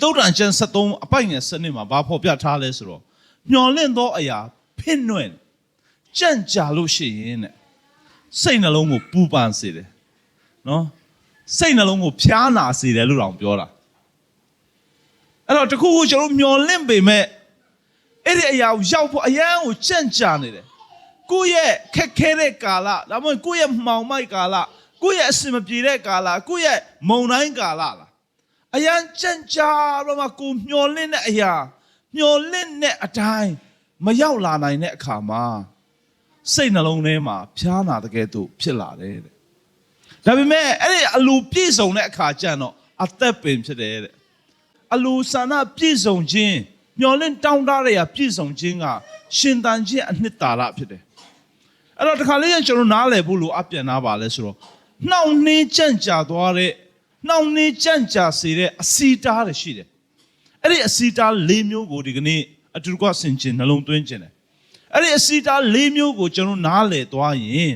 သုတ်တန်ကျမ်း73အပိုက်ငယ်စနစ်မှာဘာဖော်ပြထားလဲဆိုတော့မျော်လင့်သောအရာဖိနှွဲ့ကြံ့ကြာလို့ရှိရင်တဲ့စိတ်နှလုံးကိုပူပန်စေတယ်နော်စိတ်နှလုံးကိုဖျားနာစေတယ်လို့တောင်ပြောတာအဲ့တော့တခုခုကျွန်တော်မျော်လင့်ပေမဲ့အဲ့ဒီအရာကိုရောက်ဖို့အရန်ကိုကြံ့ကြာနေတယ်ကိုယ့်ရဲ့ခက်ခဲတဲ့ကာလဒါမှမဟုတ်ကိုယ့်ရဲ့မှောင်မိုက်ကာလကိုယ့်ရဲ့အစင်မပြေတဲ့ကာလကိုယ့်ရဲ့မုန်တိုင်းကာလလား အရန်ကြံ့ကြာတော့မှကိုမျောလင့်တဲ့အရာမျောလင့်တဲ့အတိုင်းမရောက်လာနိုင်တဲ့အခါမှာစိတ်နှလုံးထဲမှာဖျားနာတဲ့ကဲ့သို့ဖြစ်လာတယ်တဲ့ဒါပေမဲ့အဲ့ဒီအလိုပြည့်စုံတဲ့အခါကျတော့အသက်ပင်ဖြစ်တယ်တဲ့အလိုဆန္ဒပြည့်စုံခြင်းမျောလင့်တောင်းတတဲ့အရာပြည့်စုံခြင်းကရှင်တန်ခြင်းအနှစ်သာရဖြစ်တယ်အဲ့တော့တခါလေးကျွန်တော်နားလည်ဖို့လိုအပ်ပြန်နာပါလဲဆိုတော့နှောင့်နှင်းကြံ့ကြာသွားတဲ့ နှောင့်နှေးကြံ့ကြာစေတဲ့အစီတားတွေရှိတယ်။အဲ့ဒီအစီတား၄မျိုးကိုဒီကနေ့အတူတကွဆင်ခြင်နှလုံးသွင်းခြင်းတယ်။အဲ့ဒီအစီတား၄မျိုးကိုကျွန်တော်နားလည်သွားရင်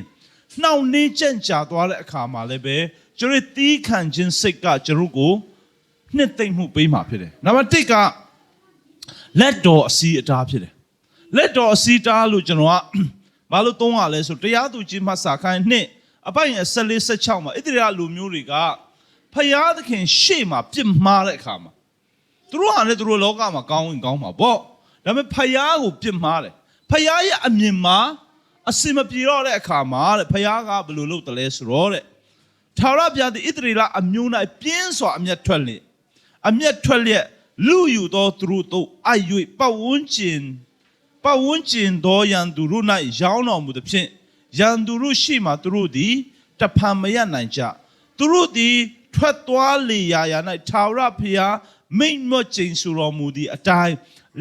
နှောင့်နှေးကြံ့ကြာသွားတဲ့အခါမှာလည်းပဲကျွန်တော်တီးခံခြင်းစိတ်ကကျွန်တော်ကိုနှစ်သိမ့်မှုပေးမှာဖြစ်တယ်။နံပါတ်၁ကလက်တော်အစီအတားဖြစ်တယ်။လက်တော်အစီအတားလို့ကျွန်တော်ကဘာလို့သုံးရလဲဆိုတရားသူကြီးမှစာခိုင်းနှစ်အပိုင်14 16မှာဣသရေလလူမျိုးတွေက ဖယားသခင်ရှေ့မှာပြစ်မှားတဲ့အခါမှာသူတို့ဟာလည်းသူတို့လောကမှာကောင်းဝင်ကောင်းမှာပေါ့ဒါပေမဲ့ဖယားကိုပြစ်မှားတယ်ဖယားရဲ့အမြင်မှာအစင်မပြေတော့တဲ့အခါမှာတဲ့ဖယားကဘယ်လိုလုပ်တယ်လဲဆိုတော့တဲ့ထာဝရဘုရားသည်ဣသရေလအမျိုး၌ပြင်းစွာအမျက်ထွက်လျက်အမျက်ထွက်လျက်လူယူသောသူတို့တို့အ၍ပတ်ဝန်းကျင်ပတ်ဝန်းကျင်သောရန်သူတို့၌ရောင်းတော်မူသည်ဖြင့်ရန်သူတို့ရှိမှသူတို့သည်တဖန်မရနိုင်ကြသူတို့သည် ထွက်သွားလေရာရာ၌ထာဝရဘုရားမိန့်မော့ကျိန်ဆိုတော်မူသည့်အတိုင်း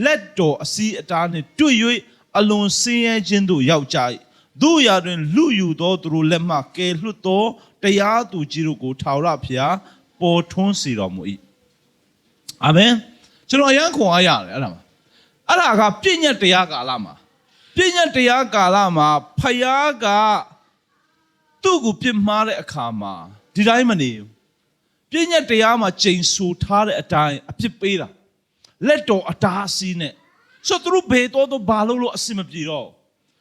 လက်တော်အစီအတားနှင့်တွေ့၍အလွန်ဆင်းရဲခြင်းသို့ရောက်ကြ၏တို့ရာတွင်လူယူသောသူတို့လက်မှကယ်လွတ်သောတရားသူကြီးတို့ကိုထာဝရဘုရားပေါ်ထွန်းစေတော်မူ၏အာမင်ကျွန်တော်အရန်ခွန်အားရတယ်အဲ့ဒါမှာအဲ့ဒါကပြည့်ညတ်တရားကာလမှာပြည့်ညတ်တရားကာလမှာဖယားကသူ့ကိုပြစ်မှားတဲ့အခါမှာဒီတိုင်းမနေဘူး ပြည့်ညတ်တရားမှာချိန်ဆူထားတဲ့အတိုင်းအပြစ်ပေးတာလက်တော်အတားအဆီးနဲ့ဆိုတော့သူတို့ဘေတော်တော့ဘာလို့လို့အစင်မပြေတော့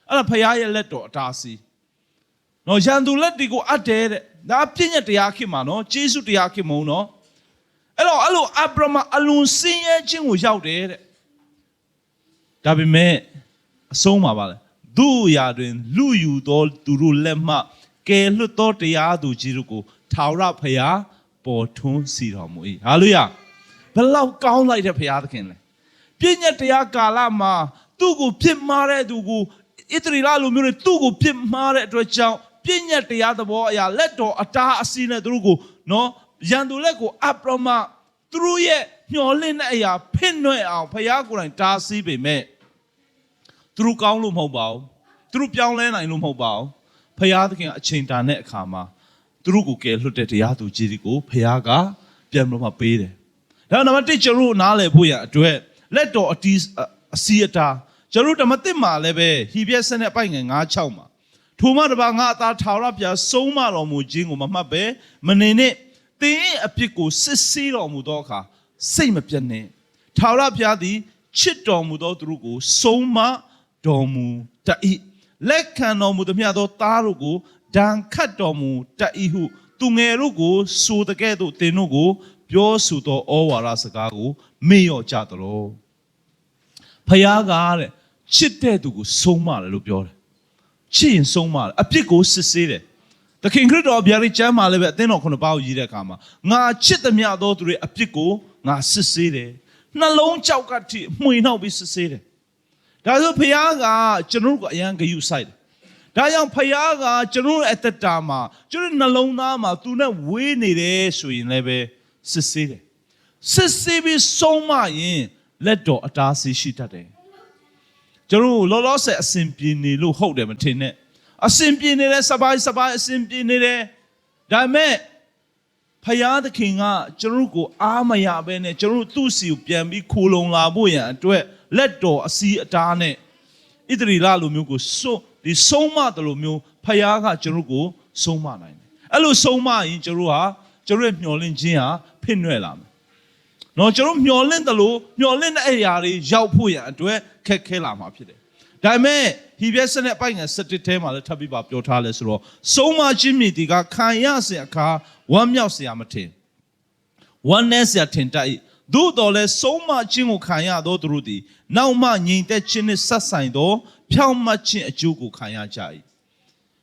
အဲ့ဒါဖရားရဲ့လက်တော်အတားအဆီးနော်ရန်သူလက်တွေကိုအပ်တယ်တဲ့ဒါပြည့်ညတ်တရားခင်မှာနော်ဂျေစုတရားခင်မုံနော်အဲ့တော့အဲ့လိုအဗြဟမအလွန်စင်းရဲခြင်းကိုရောက်တယ်တဲ့ဒါပေမဲ့အဆုံးမှာပါလေသူ့ရာတွင်လူယူသောသူတို့လက်မှကယ်လွတ်သောတရားသူကြီးတို့ကိုထာဝရဘုရား ပေါ်ထွန်းစီတော်မူ၏ဟာလေလုယာဘယ်လောက်ကောင်းလိုက်တဲ့ဘုရားသခင်လဲပြည့်ညတ်တရားကာလမှာသူ့ကိုပြစ်မှားတဲ့သူကိုဣသရေလလူမျိုးတွေသူ့ကိုပြစ်မှားတဲ့အတွက်ကြောင့်ပြည့်ညတ်တရားသဘောအရာလက်တော်အတားအဆီးနဲ့သူတို့ကိုနော်ရန်သူလက်ကိုအပရမသူတို့ရဲ့မျောလင့်တဲ့အရာဖင့်နှွဲ့အောင်ဘုရားကိုယ်တိုင်တားဆီးပေမဲ့သူတို့ကောင်းလို့မဟုတ်ပါဘူးသူတို့ပြောင်းလဲနိုင်လို့မဟုတ်ပါဘူးဖခင်သခင်ကအချိန်တာတဲ့အခါမှာ သူတို့ကိုကယ်လွတ်တဲ့တရားသူကြီးတွေကိုဖခင်ကပြန်လို့မှပေးတယ်ဒါနံပါတ်1ကျွန်တော်တို့နားလည်ဖို့ရအတွက်လက်တော်အတီးအစီအတာကျွန်တော်တို့ဓမ္မသစ်မှာလည်းပဲဟီပြက်ဆက်တဲ့အပိုင်ငယ်9 6မှာထိုမှတပါငါအသာထာဝရဘုရားဆုံးမတော်မူခြင်းကိုမမှတ်ပဲမနေနဲ့သင်ရဲ့အပြစ်ကိုစစ်ဆေးတော်မူသောအခါစိတ်မပြတ်နဲ့ထာဝရဘုရားသည်ချစ်တော်မူသောသူတို့ကိုဆုံးမတော်မူတတ်၏လက်ခံတော်မူသမျှသောသားတို့ကို ဒဏ်ခတ်တော်မူတတ်၏ဟု သူငယ်တို့ကိုဆိုတကဲ့သို့သင်တို့ကို ပြောဆိုသောဩဝါဒစကားကိုမေ့လျော့ကြသလိုဖယားကတဲ့ချစ်တဲ့သူကိုဆုံးမတယ်လို့ပြောတယ်ချစ်ရင်ဆုံးမတယ်အပြစ်ကိုစစ်ဆေးတယ်သခင်ခရစ်တော်ဗျာဒိတ်ကျမ်းမှာလည်းပဲအသင်းတော်ခုနှစ်ပါးကိုရေးတဲ့အခါမှာငါချစ်သမျှသောသူတွေအပြစ်ကိုငါစစ်ဆေးတယ်နှလုံးကြောက်ကတိမှွေနှောက်ပြီးစစ်ဆေးတယ်ဒါဆိုဖခင်ကကျွန်တော်တို့ကိုအရန်ဂယုစိုက်တယ်။ ဒါကြောင့်ဖခင်ကကျွန်တော်တို့အသက်တာမှာကျွန်တော်နှလုံးသားမှာသူနဲ့ဝေးနေတယ်ဆိုရင်လည်းပဲစစ်ဆေးတယ်။စစ်ဆေးပြီးဆုံးမရင်လက်တော်အတားဆီးရှိတတ်တယ်။ကျွန်တော်တို့လောလောဆယ်အစဉ်ပြေနေလို့ဟုတ်တယ်မထင်နဲ့။အစဉ်ပြေနေတယ်စပိုင်းစပိုင်းအစဉ်ပြေနေတယ်။ဒါပေမဲ့ဖယားသခင်ကကျွန်တော်တို့ကိုအားမရဘဲနဲ့ကျွန်တော်တို့သူ့စီကိုပြန်ပြီးခိုလုံလာဖို့ရန်အတွက်လက်တော်အစီအတားနဲ့ဣသရေလလူမျိုးကိုစွန့် ဒီဆုံးမတယ်လို့မျိုးဖခင်ကကျွန်တော်ကိုဆုံးမနိုင်တယ်အဲ့လိုဆုံးမရင်ကျွန်တော်ဟာကျွန်တော်မျှော်လင့်ခြင်းဟာဖြစ်နွယ်လာမယ်နော်ကျွန်တော်မျှော်လင့်တယ်လို့မျှော်လင့်တဲ့အရာတွေရောက်ဖို့ရန်အတွက်ခက်ခဲလာမှာဖြစ်တယ်ဒါပေမဲ့ဟီဘရဲစနဲ့ပိုက်ငယ်17ထဲမှာလည်းထပ်ပြီးပါပြောထားလဲဆိုတော့ဆုံးမခြင်းမြည်ဒီကခံရစရာအခါဝမ်းမြောက်စရာမထင်ဝမ်းနည်းစရာထင်တတ်၏ သို့တော်လဲဆုံးမခြင်းကိုခံရသောသူတို့သည်နောက်မှငြိမ်သက်ခြင်းနှင့်ဆက်ဆိုင်သော ဖြောင့်မတ်ခြင်းအကျိုးကိုခံရကြ၏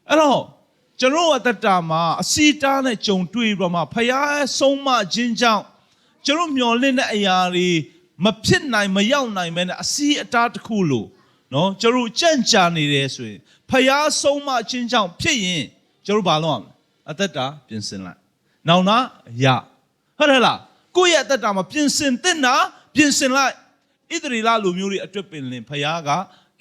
အဲ့တော့ကျွန်တော်အတ္တတာမှာအစီတားနဲ့ကြုံတွေ့ပြီးတော့မှဖယားဆုံးမခြင်းကြောင့်ကျွန်တော်မျော်လင့်တဲ့အရာတွေမဖြစ်နိုင်မရောက်နိုင်မဲနဲ့အစီအတားတစ်ခုလို့နော်ကျွန်တော်ကြံ့ကြာနေတယ်ဆိုရင်ဖယားဆုံးမခြင်းကြောင့်ဖြစ်ရင်ကျွန်တော်ဘာလုပ်ရမလဲအတ္တတာပြင်ဆင်လိုက်နောင်နာရဟုတ်တယ်လား ကိုယ့်ရဲ့အတ္တတာမှာပြင်ဆင်တဲ့နာပြင်ဆင်လိုက်ဣသရေလလူမျိုးတွေအတွက်ပင်လင်ဖယားက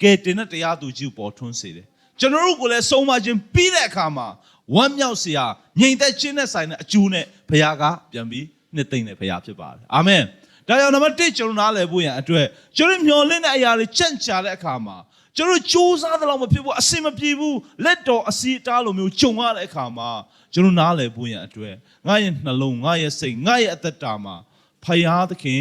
ကဲတင်တဲ့တရားသူကြီးကိုပေါ်ထွန်းစေတယ်ကျွန်တော်တို့ကိုလည်းဆုံးမခြင်းပြီးတဲ့အခါမှာဝမ်းမြောက်စရာငြိမ်သက်ခြင်းနဲ့ဆိုင်တဲ့အကျိုးနဲ့ဖယားကပြန်ပြီးနှစ်သိမ့်တဲ့ဖယားဖြစ်ပါတယ်အာမင်ဒါကြောင့်နံပါတ်1ကျွန်တော်နားလည်ဖို့ရန်အတွက်ကျွန်တော်မျှော်လင့်တဲ့အရာတွေကြန့်ကြာတဲ့အခါမှာ ကျွန်တော်စူးစမ်းသလောက်မဖြစ်ဘူးအစင်မပြေဘူးလက်တော်အစီအတားလိုမျိုးကြုံရတဲ့အခါမှာကျွန်တော်နားလည်ဖို့ရန်အတွက်ငါရဲ့နှလုံးငါရဲ့စိတ်ငါရဲ့အသက်တာမှာဖယားသခင်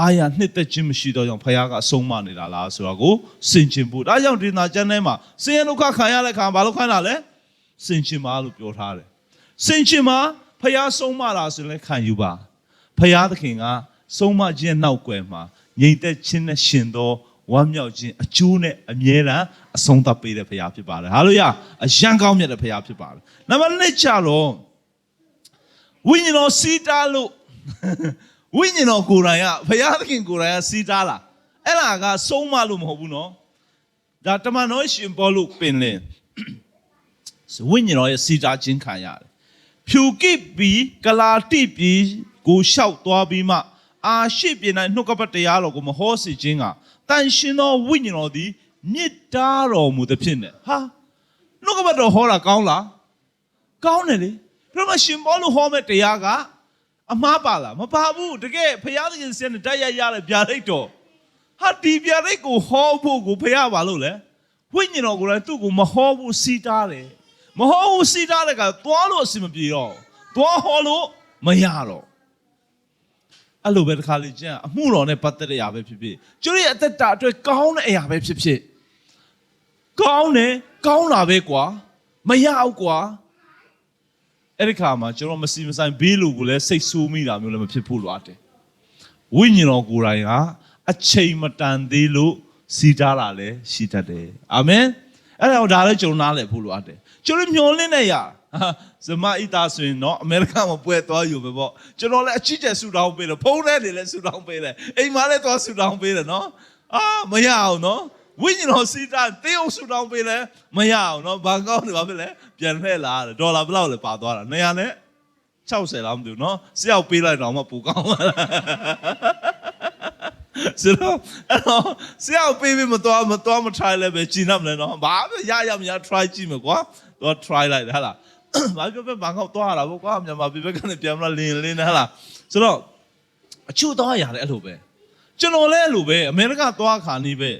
အာရနှစ်သက်ခြင်းမရှိတော့ကြောင့်ဖယားကအဆုံးမနေတာလားဆိုတော့ကိုစင်ချင်ဖို့ဒါကြောင့်ဒီနာကျမ်းထဲမှာစင်ရဒုက္ခခံရတဲ့အခါဘာလို့ခံတာလဲစင်ချင်ပါလို့ပြောထားတယ်စင်ချင်ပါဖယားဆုံးမတာဆိုရင်လည်းခံယူပါဖယားသခင်ကဆုံးမခြင်းနောက်ွယ်မှာငြိမ်သက်ခြင်းနဲ့ရှင်သော ဝမ်းမြောက်ခြင်းအကျိုးနဲ့အမြဲတမ်းအဆုံးသတ်ပေးတဲ့ဖရားဖြစ်ပါတယ်ဟာလို့ရအယံကောင်းမြတ်တဲ့ဖရားဖြစ်ပါတယ်နံပါတ်2ကျတော့ဝိညာဉ်တော်စီးတားလို့ဝိညာဉ်တော်ကိုယ်တိုင်ကဖရားသခင်ကိုယ်တိုင်ကစီးတားလာအဲ့ဒါကဆုံးမလို့မဟုတ်ဘူးနော်ဒါတမန်တော်ရှင်ပေါ်လို့ပင်လင်ဝိညာဉ်တော်ရဲ့စီးတားခြင်းခံရတယ်ဖြူကိပြီးကလာတိပြီးကိုလျှောက်သွားပြီးမှအာရှိပြင်၌နှုတ်ကပတ်တရားတော်ကိုမဟောစေခြင်းက တန်ရှင်သောဝိညာဉ်တော်သည်မြစ်တားတော်မူသဖြင့်နဲ့ဟာနှုတ်ကပတ်တော်ဟောတာကောင်းလားကောင်းတယ်လေဒါမှရှင်ဘောလို့ဟောမဲ့တရားကအမှားပါလားမပါဘူးတကယ်ဖရာသခင်စင်နဲ့တိုက်ရိုက်ရတဲ့ဗျာဒိတ်တော်ဟာဒီဗျာဒိတ်ကိုဟောဖို့ကိုဖရာပါလို့လဲဝိညာဉ်တော်ကိုလည်းသူ့ကိုမဟောဘူးစီးတားတယ်မဟောဘူးစီးတားတဲ့ကသွားလို့အဆင်မပြေတော့သွားဟောလို့မရတော့ အဲ့လိုပဲတစ်ခါလေကျန်အမှုတော်နဲ့ပတ်သက်တဲ့အရာပဲဖြစ်ဖြစ်ကျွတ်ရဲ့အသက်တာအတွက်ကောင်းတဲ့အရာပဲဖြစ်ဖြစ်ကောင်းတယ်ကောင်းတာပဲကွာမရဘူးကွာအဲ့ဒီခါမှာကျွန်တော်မစီမဆိုင်ဘေးလူကိုလည်းစိတ်ဆိုးမိတာမျိုးလည်းမဖြစ်ဖို့လိုအပ်တယ်ဝိညာဉ်တော်ကိုယ်တိုင်ကအချိန်မတန်သေးလို့စီတားတာလည်းရှိတတ်တယ်အာမင်အဲ့ဒါဒါလည်းကျွန်တော်နားလည်ဖို့လိုအပ်တယ်ကျွန်တော်မျောလင့်နေရ ဇမအီတာဆိုရင်တော့အမေရိကန်မှာပွဲသွားယူပဲပေါ့ကျွန်တော်လည်းအချစ်ကျဆူတောင်းပေးတယ်ဖုန်းထဲနေလည်းဆူတောင်းပေးတယ်အိမ်မှာလည်းသွားဆူတောင်းပေးတယ်နော်အာမရအောင်နော်ဝိညာဉ်တော်စီတာတေးအောင်ဆူတောင်းပေးလဲမရအောင်နော်ဘာကောင်းနေပါဖြစ်လဲပြန်လှည့်လာတယ်ဒေါ်လာဘယ်လောက်လဲပါသွားတာ200နဲ့60လောက်မသိဘူးနော်ဆရာပေးလိုက်တော့မှပူကောင်းလာဆိုတော့အဲ့တော့ဆရာပေးပြီးမသွားမသွားမ try လဲပဲကျင်တ်မလဲနော်ဘာပဲရရမရ try ကြည့်မယ်ကွာတော့ try လိုက်တယ်ဟာလား ဘာပြောပဲဘာကောက်သွားတာပေါ့ကွာမြန်မာပြည်ဘက်ကနေပြန်မလာလင်းလင်းနဲ့ဟာလားဆိုတော့အချို့သွားရတယ်အဲ့လိုပဲကျွန်တော်လည်းအဲ့လိုပဲအမေရိကသွားခါနေပဲ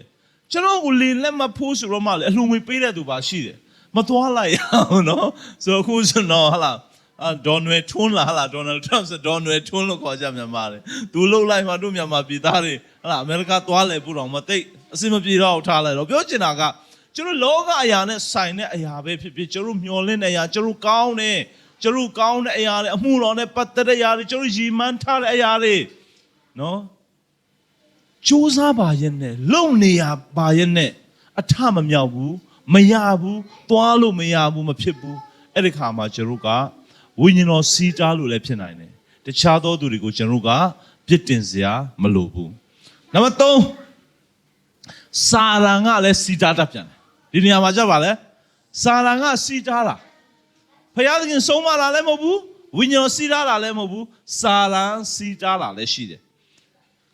ကျွန်တော်ကိုလင်းလက်မဖိုးဆိုတော့မှလေအလှူငွေပေးတဲ့သူပါရှိတယ်မသွားလိုက်အောင်နော်ဆိုတော့အခုဆိုတော့ဟာလားအာဒေါ်နွယ်ထွန်းလာဟာလားဒေါ်နယ်ထရန့်ဆိုဒေါ်နွယ်ထွန်းလို့ခေါ်ကြမြန်မာလေသူလှုပ်လိုက်မှတို့မြန်မာပြည်သားတွေဟာလားအမေရိကသွားလဲပို့တော့မသိအစင်မပြေတော့ထားလိုက်တော့ပြောချင်တာက ကျွန်တော်လောကအရာနဲ့ဆိုင်တဲ့အရာပဲဖြစ်ဖြစ်ကျွန်တော်မျောလင့်တဲ့အရာကျွန်တော်ကောင်းတယ်ကျွန်တော်ကောင်းတဲ့အရာတွေအမှုတော်နဲ့ပတ်သက်တဲ့အရာတွေကျွန်တော်ရည်မှန်းထားတဲ့အရာတွေနော်စူးစမ်းပါရဲ့နဲ့လုံနေရပါရဲ့နဲ့အထမမြောက်ဘူးမရဘူးသွားလို့မရဘူးမဖြစ်ဘူးအဲ့ဒီခါမှာကျွန်တော်ကဝိညာဉ်တော်စီးတားလို့လည်းဖြစ်နိုင်တယ်တခြားသောသူတွေကိုကျွန်တော်ကပြစ်တင်စရာမလိုဘူးနံပါတ်3စာရန်ကလည်းစီးတားတတ်ပြန်တယ် ဒီနေရာမှာကြပါလဲစာရန်ကစီးတားတာဖခင်သခင်ဆုံးမလာလည်းမဟုတ်ဘူးဝိညာဉ်စီးတားလာလည်းမဟုတ်ဘူးစာရန်စီးတားလာလည်းရှိတယ်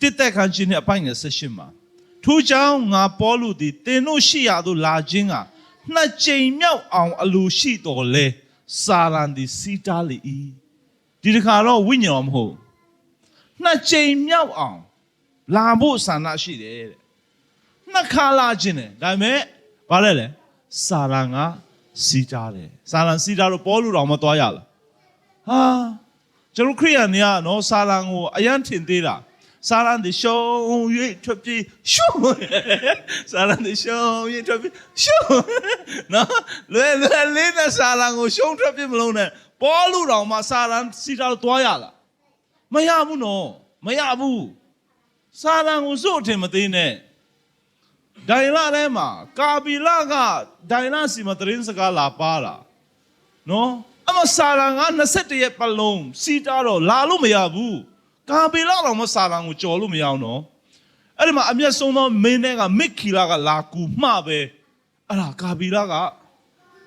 တစ်သက်ခံခြင်းနဲ့အပိုင်ငယ်ဆက်ရှင်မှာထို့ကြောင့်ငါပေါလုသည်တင်တို့ရှိရသို့လာခြင်းကနှစ်ကြိမ်မြောက်အောင်အလိုရှိတော်လဲစာရန်သည်စီးတားလေ၏ဒီတစ်ခါတော့ဝိညာဉ်တော်မဟုတ်နှစ်ကြိမ်မြောက်အောင်လာဖို့ဆန္ဒရှိတယ်တဲ့နှစ်ခါလာခြင်းတယ်ဒါပေမဲ့ ဘာလဲလဲစာရန်ကစီးတားတယ်စာရန်စီးတားတော့ပေါလုတော်မသွားရလားဟာကျွန်တော်ခရိယန်တွေကနော်စာရန်ကိုအယံထင်သေးတာစာရန်ဒီရှုံ၍ထွက်ပြေးရှုံစာရန်ဒီရှုံ၍ထွက်ပြေးရှုံနော်လွယ်လွယ်လေးနဲ့စာရန်ကိုရှုံထွက်ပြေးမလုံးနဲ့ပေါ်လူတော်မှာစာရန်စီတာတော့သွားရလားမရဘူးနော်မရဘူးစာရန်ကိုစိုးအထင်မသေးနဲ့ ဒိုင်လာထဲမှာကာဘီလာကဒိုင်လာစီမသတင်းစကားလာပါတာနော်အမစာရန်က21ရက်ပတ်လုံးစီတာတော့လာလို့မရဘူးကာဘီလာတော့မစာလံကိုကြော်လို့မရအောင်နော်အဲ့ဒီမှာအမျက်ဆုံးသောမင်းတဲ့ကမစ်ခီလာကလာကူမှပဲအဲ့ဒါကာဘီလာက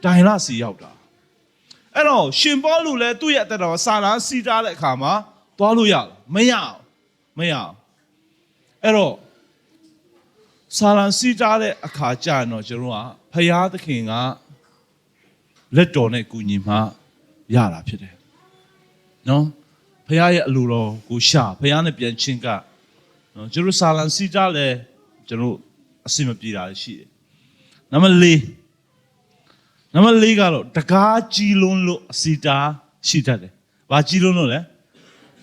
ဒိုင်လာစီရောက်တာအဲ့တော့ရှင်ပေါလုလည်းသူ့ရဲ့အသက်တော်စာလံစီတားတဲ့အခါမှာသွားလို့ရလားမရအောင်မရအောင်အဲ့တော့ စာလံစီတားတဲ့အခါကျရင်တော့ကျွန်တော်ကဖယားသခင်ကလက်တော်နဲ့ကူညီမှရတာဖြစ်တယ်နော်ဖခင်ရဲ့အလိုတော်ကိုရှာဖခင်နဲ့ပြန်ချင်းကနော်ဂျေရုဆာလမ်စီတားလဲကျွန်တော်အစီမပြေတာရှိတယ်နံပါတ်၄နံပါတ်၄ကတော့တကားကြီးလွန်းလို့အစီတားရှိတတ်တယ်။ဘာကြီးလွန်းလို့လဲ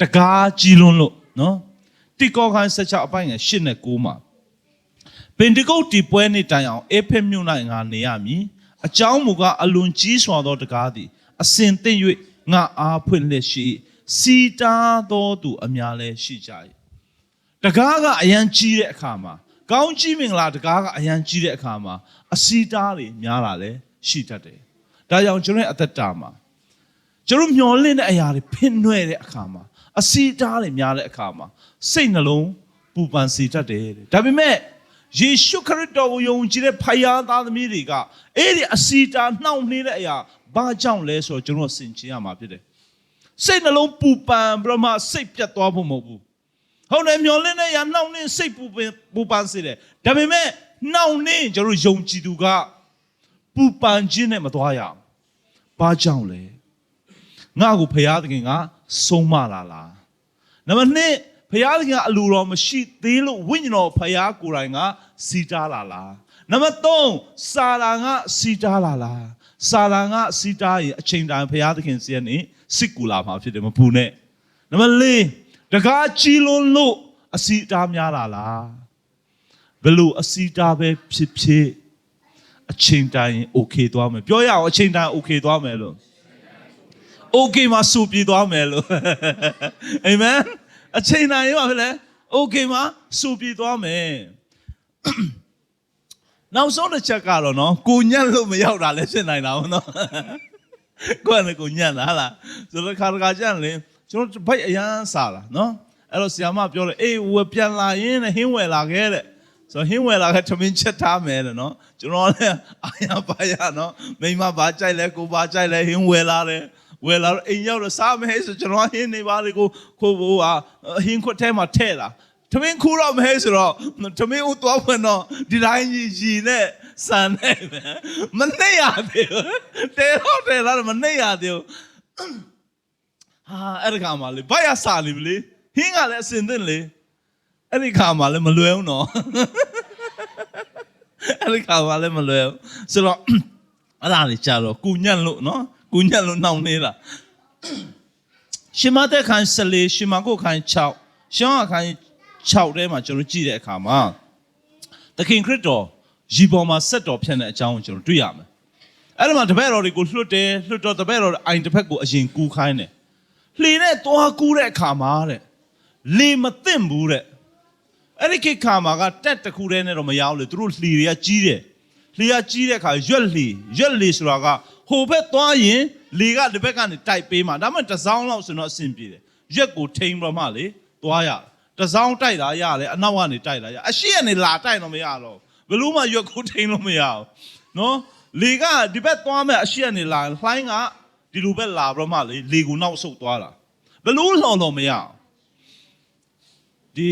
တကားကြီးလွန်းလို့နော်တိကောခိုင်းဆက်ချအပိုင်းငယ်၈နဲ့9မှာ ပင်တကုတ်တီပွဲနေတိုင်အောင်အေဖက်မြို့၌ငါနေရမည်အကြောင်းမူကားအလွန်ကြီးစွာသောတကားသည်အစင်သိမ့်၍ငါအားဖွင့်လက်ရှိ၏စီတာသောသူအများလည်းရှိကြ၏တကားကအရန်ကြီးတဲ့အခါမှာကောင်းကြီးမင်္ဂလာတကားကအရန်ကြီးတဲ့အခါမှာအစီတာတွေများလာလည်းရှိတတ်တယ်ဒါကြောင့်ကျွန်တော်ရဲ့အသက်တာမှာကျွန်တော်မျောလင့်တဲ့အရာတွေဖင်နွဲ့တဲ့အခါမှာအစီတာတွေများတဲ့အခါမှာစိတ်နှလုံးပူပန်စေတတ်တယ်တဲ့ဒါပေမဲ့ ယေရှုခရစ်တော်ကိုယုံကြည်တဲ့ဖယားသားသမီးတွေကအဲ့ဒီအစီတာနှောင့်နှေးတဲ့အရာဘာကြောင့်လဲဆိုတော့ကျွန်တော်ဆင်ခြင်ရမှာဖြစ်တယ်စိတ်နှလုံးပူပန်ပြီးတော့မှစိတ်ပြတ်သွားဖို့မဟုတ်ဘူးဟုတ်တယ်မျောလင့်တဲ့ရာနှောင့်နှင်းစိတ်ပူပန်ပူပန်စေတယ်ဒါပေမဲ့နှောင့်နှင်းကျွန်တော်ယုံကြည်သူကပူပန်ခြင်းနဲ့မသွားရအောင်ဘာကြောင့်လဲငါ့ကိုဖယားသခင်ကဆုံးမလာလားနံပါတ်2 ဖရာသခင်ကအလိုတော်မရှိသေးလို့ဝိညာဉ်တော်ဖရာကိုယ်တိုင်ကစီတားလာလားနံပါတ်3စာတာကစီတားလာလားစာတာကစီတားရင်အချိန်တိုင်းဖရာသခင်စီရနေစစ်ကူလာမှာဖြစ်တယ်မပူနဲ့နံပါတ်4တကားကြီးလွန်းလို့အစီတားများလာလားဘလို့အစီတားပဲဖြစ်ဖြစ်အချိန်တိုင်း okay သွားမယ်ပြောရအောင်အချိန်တိုင်း okay သွားမယ်လို့ okay မှာစူပြေးသွားမယ်လို့အာမင် အချိန်တိုင်းရောဖြစ်လဲโอเคမှာစူပြေသွားမယ်နောက်ဆုံးတစ်ချက်ကတော့နော်ကိုညက်လို့မရောက်တာလည်းဖြစ်နိုင်တာဟုတ်နော်ကိုယ်နဲ့ကိုညက်လားဟလားဆိုတော့ခါတခါကျရင်လေကျွန်တော်ဘိုက်အရန်စားလာနော်အဲ့တော့ဆီယာမပြောတယ်အေးဝယ်ပြန်လာရင်ဟင်းဝယ်လာခဲ့တဲ့ဆိုတော့ဟင်းဝယ်လာခဲ့ထမင်းချက်ထားမယ်တဲ့နော်ကျွန်တော်လည်းအာရပါရနော်မိမဘာကြိုက်လဲကိုဘာကြိုက်လဲဟင်းဝယ်လာတယ် ဝယ်လာတော့အိမ်ရောက်တော့စားမယ်ဆိုကျွန်တော်ဟင်းနေပါလေကိုခိုးဖို့ဟာဟင်းခွက်ထဲမှာထည့်လာထမင်းခူးတော့မဲဆိုတော့ထမင်းဦးသွားဖွင့်တော့ဒီတိုင်းကြီးကြီးနဲ့စံနေမယ်မနှိမ့်ရသေးဘူးတဲတော့တဲလာတော့မနှိမ့်ရသေးဘူးဟာအဲ့ဒီခါမှလေဘာရစားလိမ့်လေဟင်းကလည်းအစင်သင့်လေအဲ့ဒီခါမှလည်းမလွယ်ဘူးနော်အဲ့ဒီခါမှလည်းမလွယ်ဘူးဆိုတော့အဲ့ဒါလေးကြာတော့ကုညံ့လို့နော် ကုညံ့လို့နှောင်းနေတာရှင်မသက်ခိုင်14ရှင်မကိုခိုင်6ရှောင်းခိုင်6ထဲမှာကျွန်တော်ကြည့်တဲ့အခါမှာသခင်ခရစ်တော်ရီပေါ်မှာဆက်တော်ဖြတ်တဲ့အကြောင်းကိုကျွန်တော်တွေ့ရမယ်အဲ့ဒီမှာတပည့်တော်တွေကိုလွှတ်တယ်လွှတ်တော့တပည့်တော်အိုင်တစ်ဖက်ကိုအရင်ကူးခိုင်းတယ်လှေနဲ့သွားကူးတဲ့အခါမှာတဲ့လေမသိမ့်ဘူးတဲ့အဲ့ဒီခေတ်ခါမှာကတက်တစ်ခုတည်းနဲ့တော့မရအောင်လေသူတို့လှေတွေကကြီးတယ်လှေကကြီးတဲ့အခါရွက်လှေရွက်လှေဆိုတာက ဟိုဘက်သွားရင်လေကဒီဘက်ကနေတိုက်ပေးမှာဒါမှတစ်စောင်းလောက်ဆိုတော့အဆင်ပြေတယ်ရွက်ကိုထိန်ပြမှလေသွားရတယ်တစ်စောင်းတိုက်တာရတယ်အနောက်ကနေတိုက်တာရအရှိကနေလာတိုက်တော့မရတော့ဘယ်လို့မှရွက်ကိုထိန်လို့မရအောင်နော်လေကဒီဘက်သွားမဲ့အရှိကနေလာလှိုင်းကဒီလိုဘက်လာပြီးမှလေလေကိုနောက်ဆုတ်သွားတာဘယ်လို့လှော်တော့မရအောင်ဒီ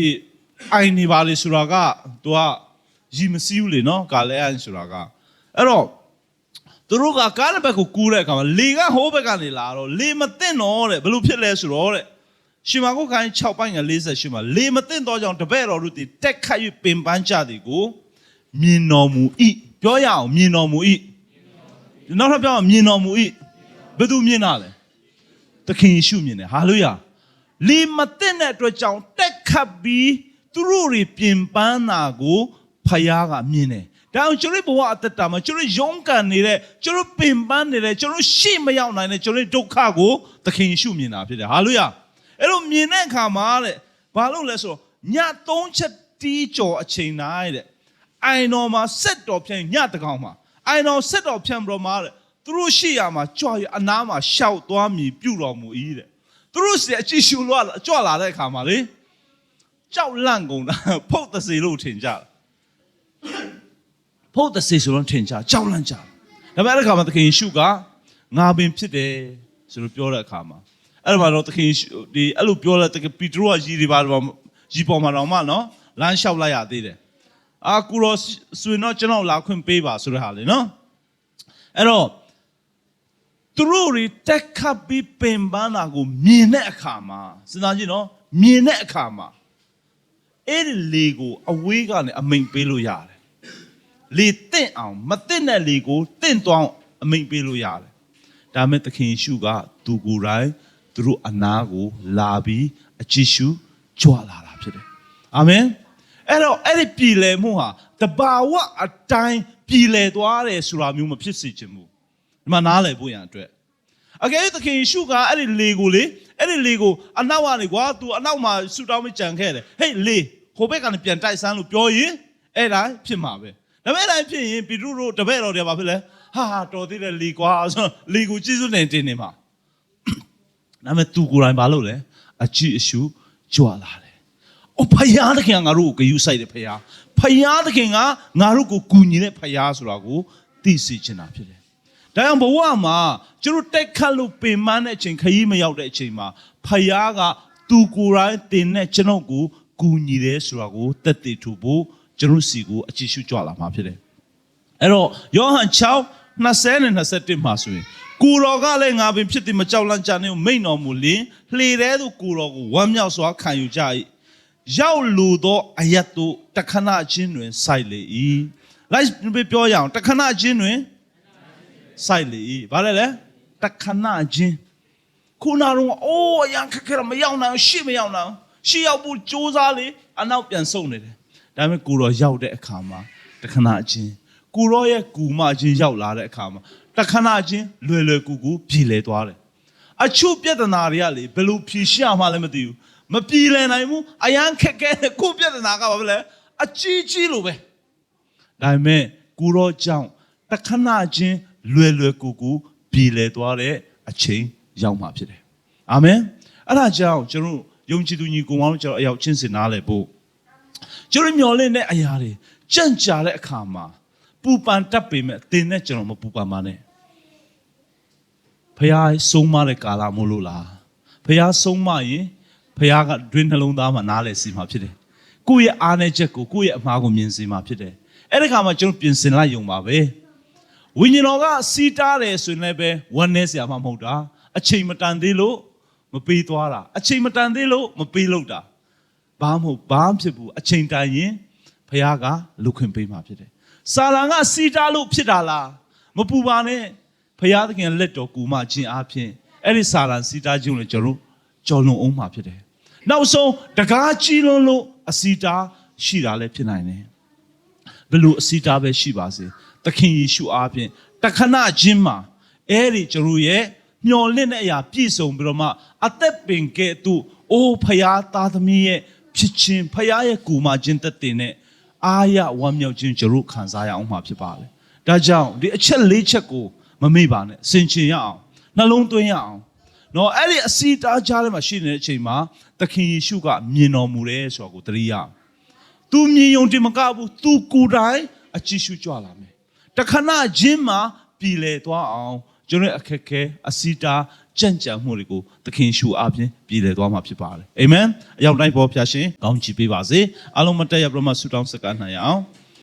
အိုင်နေပါလေဆိုတာက तू ကရီမစည်းဘူးလေနော်ကာလဲအန်ဆိုတာကအဲ့တော့ သူတို့ကကားတစ်ဘက်ကိုကူးတဲ့အခါမှာလေကဟိုးဘက်ကနေလာတော့လေမသိတော့တဲ့ဘယ်လိုဖြစ်လဲဆိုတော့တဲ့ရှင်မကုတ်ခိုင်း6ပိုင်းက48မှာလေမသိတော့ကြောင့်တပည့်တော်တို့ဒီတက်ခတ်၍ပင်ပန်းကြသည်ကိုမြင်တော်မူ၏ပြောရအောင်မြင်တော်မူ၏နောက်ထပ်ပြောအောင်မြင်တော်မူ၏ဘယ်သူမြင်တာလဲသခင်ယေရှုမြင်တယ်ဟာလုယာလေမတဲ့တဲ့အတွက်ကြောင့်တက်ခတ်ပြီးသူတို့တွေပြင်ပန်းတာကိုဖယားကမြင်တယ် ဒါအောင်ကျွန်တော်ဘဝအတ္တတာမှာကျွန်တော်ရုန်းကန်နေတဲ့ကျွန်တော်ပင်ပန်းနေတဲ့ကျွန်တော်ရှေ့မရောက်နိုင်တဲ့ကျွန်တော်ဒုက္ခကိုသခင်ယေရှုမြင်တာဖြစ်တယ်ဟာလုယာအဲ့လိုမြင်တဲ့အခါမှာတဲ့ဘာလို့လဲဆိုတော့ည၃ချက်တီးကြော်အချိန်တိုင်းတဲ့အိုင်တော်မှာစက်တော်ဖြန့်ညတကောင်မှာအိုင်တော်စက်တော်ဖြန့်ပြီးတော့မှာတဲ့သူတို့ရှိရမှာကြွရအနားမှာရှောက်သွားမြည်ပြုတ်တော်မူ၏တဲ့သူတို့စီအကြည့်ရှုလို့ကြွလာတဲ့အခါမှာလေကြောက်လန့်ကုန်တာဖုတ်တစေလို့ထင်ကြတယ် ဖုတ်တစေဆိုတော့ထင်ကြကြောက်လန့်ကြတယ်ဒါပေမဲ့အဲ့ဒီခါမှာသခင်ယေရှုကငါပင်ဖြစ်တယ်ဆိုလို့ပြောတဲ့အခါမှာအဲ့ဒါမှတော့သခင်ယေရှုဒီအဲ့လိုပြောတဲ့တကယ်ပီတရောကရည်ဒီပါတော့ရည်ပေါ်မှာတော့မှနော်လမ်းလျှောက်လိုက်ရသေးတယ်အာကူရောဆွေတော့ကျွန်တော်လာခွင့်ပေးပါဆိုတဲ့ဟာလေနော်အဲ့တော့သူတို့တွေတက်ခတ်ပြီးပင်ပန်းတာကိုမြင်တဲ့အခါမှာစဉ်းစားကြည့်နော်မြင်တဲ့အခါမှာအဲ့ဒီလေကိုအဝေးကနေအမိန်ပေးလို့ရတယ် လေတင့်အောင်မတင့်တဲ့လေကိုတင့်သွားအောင်အမိန်ပေးလို့ရတယ်ဒါမဲ့သခင်ယေရှုကသူကိုယ်တိုင်သူတို့အနာကိုလာပြီးအကြည့်ရှုကြွလာတာဖြစ်တယ်အာမင်အဲ့တော့အဲ့ဒီပြည်လည်မှုဟာတဘာဝအတိုင်းပြည်လည်သွားတယ်ဆိုတာမျိုးမဖြစ်စေချင်ဘူးဒီမှာနားလည်ဖို့ရန်အတွက်အကယ်၍သခင်ယေရှုကအဲ့ဒီလေကိုလေအဲ့ဒီလေကိုအနောက်ကနေကွာ तू အနောက်မှာဆူတောင်းမကြံခဲ့တယ်ဟေးလေဟိုဘက်ကနေပြန်တိုက်ဆန်းလို့ပြောရင်အဲ့ဒါဖြစ်မှာပဲ ဒါပေမဲ့အဲ့ဒါဖြစ်ရင်ပြည်သူတို့တပည့်တော်တွေဘာဖြစ်လဲဟာဟာတော်သေးတယ်လေကွာဆိုတော့လေကိုကျေးဇူးနဲ့တင်နေမှာဒါပေမဲ့ तू ကိုယ်တိုင်ဘာလုပ်လဲအကြည့်အရှုကြွလာတယ်။အော်ဖယားသခင်ကငါတို့ကိုဂယုစိုက်တယ်ဖယား။ဖယားသခင်ကငါတို့ကိုကူညီတဲ့ဖယားဆိုတာကိုသိစေချင်တာဖြစ်တယ်။ဒါကြောင့်ဘဝမှာကျတို့တက်ခတ်လို့ပင်ပန်းတဲ့အချိန်ခရီးမရောက်တဲ့အချိန်မှာဖယားကသူကိုယ်တိုင်တင်တဲ့ကျွန်တော်ကိုကူညီတယ်ဆိုတာကိုတက်တည်ထူဖို့ ကျွန်တော်စီကိုအကြည့်ရှုကြွလာမှာဖြစ်တယ်။အဲ့တော့ယောဟန်6 20နဲ့21မှာဆိုရင်ကိုတော်ကလည်းငါပင်ဖြစ်သည်မကြောက်လန့်ကြနှင့်မိန်တော်မူလင်လှေတဲ့သူကိုတော်ကိုဝမ်းမြောက်စွာခံယူကြ၏ရောက်လူသောအယတ်တို့တခဏချင်းတွင်စိုက်လေ၏လိုက်ပြောရအောင်တခဏချင်းတွင်စိုက်လေ၏ဗါလဲလေတခဏချင်းခုနကတော့အိုးအရန်ခက်ခဲတော့မရောက်နိုင်ရှေ့မရောက်နိုင်ရှေ့ရောက်ဖို့စူးစမ်းလေအနောက်ပြန်ဆုတ်နေတယ် ဒါပေမဲ့ကိုတော်ရောက်တဲ့အခါမှာတခဏချင်းကိုရောရဲ့ကူမချင်းရောက်လာတဲ့အခါမှာတခဏချင်းလွယ်လွယ်ကူကူပြည်လဲသွားတယ်အချို့ပြဿနာတွေကလေဘယ်လိုဖြေရှင်းမှလည်းမသိဘူးမပြည်လဲနိုင်ဘူးအရန်ခက်ခဲတဲ့ကိုယ့်ပြဿနာကဘာပဲလဲအကြီးကြီးလိုပဲဒါပေမဲ့ကိုရောကြောင့်တခဏချင်းလွယ်လွယ်ကူကူပြည်လဲသွားတဲ့အချိန်ရောက်မှာဖြစ်တယ်အာမင်အဲ့ဒါကြောင့်ကျွန်တော်ယုံကြည်သူညီကိုမောင်တို့ကျွန်တော်အရောက်ချင်းစင်နားလဲဖို့ ကျွန်တော်မျော်လင့်တဲ့အရာတွေကြံ့ကြာတဲ့အခါမှာပူပန်တတ်ပေမဲ့တင်နဲ့ကျွန်တော်မပူပန်ပါနဲ့ဖះဆုံးမတဲ့ကာလမို့လို့လားဖះဆုံးမရင်ဖះကတွင်နှလုံးသားမှာနားလဲစီမှာဖြစ်တယ်ကိုယ့်ရဲ့အားနည်းချက်ကိုကိုယ့်ရဲ့အမှားကိုမြင်စီမှာဖြစ်တယ်အဲ့ဒီခါမှာကျွန်တော်ပြင်ဆင်လိုက်ယုံပါပဲဝိညာဉ်တော်ကစီးတားတယ်ဆိုရင်လည်းပဲဝမ်းနည်းစရာမှမဟုတ်တာအချိန်မတန်သေးလို့မပေးသွားတာအချိန်မတန်သေးလို့မပေးလို့တာ ဘာမှမဟုတ်ဘာမှဖြစ်ဘူးအချိန်တန်ရင်ဖះကလူခွင့်ပေးမှာဖြစ်တယ်စာလံကစီတားလို့ဖြစ်တာလားမပူပါနဲ့ဖះသခင်လက်တော်ကူမခြင်းအပြင်အဲ့ဒီစာလံစီတားခြင်းကိုကျွန်တော်ကြော်လွန်အောင်မှာဖြစ်တယ်နောက်ဆုံးတကားကြီးလွန်းလို့အစီတားရှိတာလည်းဖြစ်နိုင်တယ်ဘယ်လိုအစီတားပဲရှိပါစေသခင်ယေရှုအားဖြင့်တခဏချင်းမှာအဲ့ဒီကျွန်တော်ရဲ့မျော်လင့်တဲ့အရာပြည့်စုံပြီးတော့မှအသက်ပင်ကဲ့သို့အိုးဖယားသားသမီးရဲ့ ဖြစ်ချင်းဖယားရဲ့ကူမခြင်းတက်တင်နဲ့အာရဝမ်းမြောက်ခြင်းကျွန်တော်ခံစားရအောင်မှာဖြစ်ပါလေဒါကြောင့်ဒီအချက်လေးချက်ကိုမမေ့ပါနဲ့စင်ချင်ရအောင်နှလုံးသွင်းရအောင်နော်အဲ့ဒီအစီတားကြားထဲမှာရှိနေတဲ့အချိန်မှာသခင်ယေရှုကမြင်တော်မူတယ်ဆိုတော့ကိုသတိရအောင်သူမြင်ယုံတင်မကဘူးသူကိုယ်တိုင်အကြည့်ရှုကြွလာမယ်တခဏချင်းမှာပြည်လေသွားအောင်ကျွန်တော်အခက်ခဲအစီတာ ကြံ့ကြံမှုတွေကိုသခင်ရှုအပြင်ပြည်လေသွားမှာဖြစ်ပါတယ်အာမင်အရောက်တိုင်းပေါ်ဖျားရှင်ကောင်းချီးပေးပါစေအားလုံးမတက်ရပြမဆုတောင်းစကားနိုင်ရအောင်